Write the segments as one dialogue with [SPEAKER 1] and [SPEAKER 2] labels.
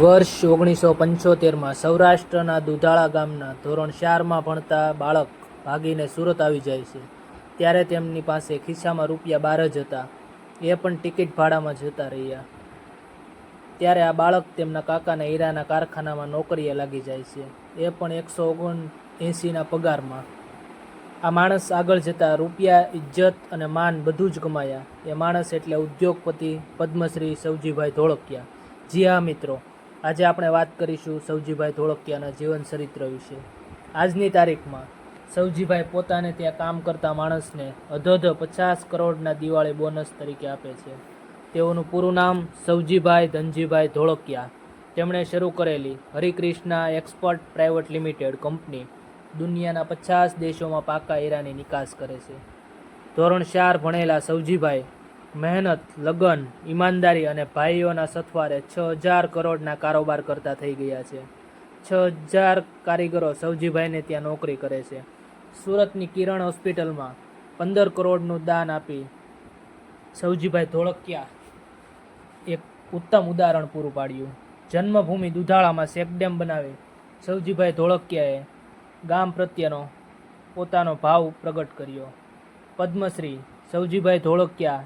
[SPEAKER 1] વર્ષ ઓગણીસો પંચોતેરમાં સૌરાષ્ટ્રના દુધાળા ગામના ધોરણ ચારમાં ભણતા બાળક ભાગીને સુરત આવી જાય છે. ત્યારે તેમની પાસે ખિસ્સામાં રૂપિયા બાર જ હતા. એ પણ ટિકિટ ભાડામાં જતા રહ્યા. ત્યારે આ બાળક તેમના કાકાના હીરાના કારખાનામાં નોકરીએ લાગી જાય છે. એ પણ એકસો ઓગણ એંસીના પગારમાં. આ માણસ આગળ જતાં રૂપિયા ઇજ્જત અને માન બધું જ કમાયા એ માણસ એટલે ઉદ્યોગપતિ પદ્મશ્રી સૌજીભાઈ ધોળકિયા. જી હા, મિત્રો. આજે આપણે વાત કરીશું સૌજીભાઈ ધોળકિયાના જીવન ચરિત્ર વિશે. આજની તારીખમાં સૌજીભાઈ પોતાને ત્યાં કામ કરતા માણસને અધોધ પચાસ કરોડના દિવાળી બોનસ તરીકે આપે છે. તેઓનું પૂરું નામ સૌજીભાઈ ધનજીભાઈ ધોળકિયા. તેમણે શરૂ કરેલી Harikrishna expert private limited company દુનિયાના પચાસ દેશોમાં પાકા હીરાની નિકાસ કરે છે. ધોરણ ચાર ભણેલા સૌજીભાઈ મહેનત, લગન, ઈમાનદારી અને ભાઈઓના સથવારે છ હજાર કરોડના કારોબાર કરતા થઈ ગયા છે. છ હજાર કારીગરો સવજીભાઈને ત્યાં નોકરી કરે છે. સુરતની કિરણ હોસ્પિટલમાં પંદર કરોડનું દાન આપી સવજીભાઈ ધોળકિયા એક ઉત્તમ ઉદાહરણ પૂરું પાડ્યું. જન્મભૂમિ દુધાળામાં સેકડેમ બનાવી સવજીભાઈ ધોળકિયાએ ગામ પ્રત્યેનો પોતાનો ભાવ પ્રગટ કર્યો. પદ્મશ્રી સવજીભાઈ ધોળકિયા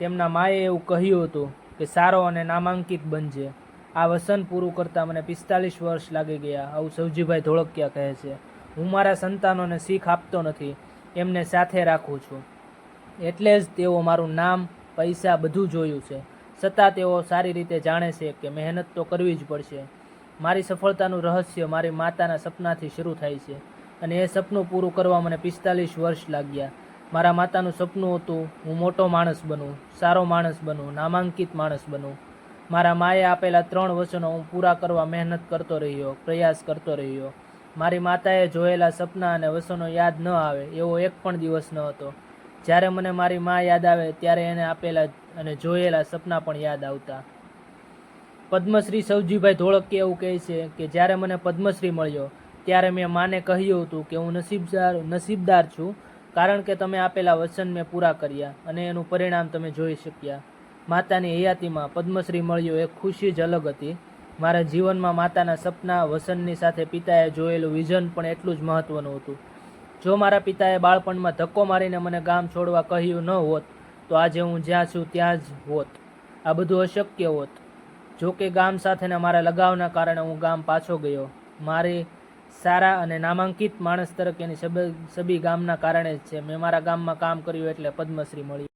[SPEAKER 1] તેમના માએ એવું કહ્યું હતું કે સારો અને નામાંકિત બનજે. આ વસન પૂરું કરતાં મને પિસ્તાલીસ વર્ષ લાગી ગયા. આવું સૌજીભાઈ ધોળકિયા કહે છે. હું મારા સંતાનોને શીખ આપતો નથી. એમને સાથે રાખું છું. એટલે જ તેઓ મારું નામ, પૈસા બધું જોયું છે. છતાં તેઓ સારી રીતે જાણે છે કે મહેનત તો કરવી જ પડશે. મારી સફળતાનું રહસ્ય મારી માતાના સપનાથી શરૂ થાય છે. અને એ સપનું પૂરું કરવા મને પિસ્તાલીસ વર્ષ લાગ્યા. મારા માતાનું સપનું હતું હું મોટો માણસ બનું, સારો માણસ બનું, નામાંકિત માણસ બનું. મારા માએ આપેલા ત્રણ વચનો હું પૂરા કરવા મહેનત કરતો રહ્યો, પ્રયાસ કરતો રહ્યો. મારી માતાએ જોયેલા સપના અને વચનો યાદ ન આવે એવો એક પણ દિવસ ન હતો. જ્યારે મને મારી મા યાદ આવે ત્યારે એને આપેલા અને જોયેલા સપના પણ યાદ આવતા. પદ્મશ્રી સૌજીભાઈ ધોળકી એવું કહે છે કે જ્યારે મને પદ્મશ્રી મળ્યો, ત્યારે મેં માને કહ્યું હતું કે હું નસીબદાર નસીબદાર છું કારણ કે તમે આપેલા વચન મેં પૂરા કર્યા અને એનું પરિણામ તમે જોઈ શક્યા. માતાની હયાતીમાં પદ્મશ્રી મળ્યો એ ખુશી જ અલગ હતી. મારા જીવનમાં માતાના સપના વસનની સાથે પિતાએ જોયેલું વિઝન પણ એટલું જ મહત્ત્વનું હતું. જો મારા પિતાએ બાળપણમાં ધક્કો મારીને મને ગામ છોડવા કહ્યું ન હોત, તો આજે હું જ્યાં છું ત્યાં જ હોત. આ બધું અશક્ય હોત. જો કે ગામ સાથેના મારા લગાવના કારણે હું ગામ પાછો ગયો. મારી સારા અને નામાંકિત માણસ તરીકેની સબ ગામના કારણે જ છે. મેં મારા ગામમાં કામ કર્યું એટલે પદ્મશ્રી મળી.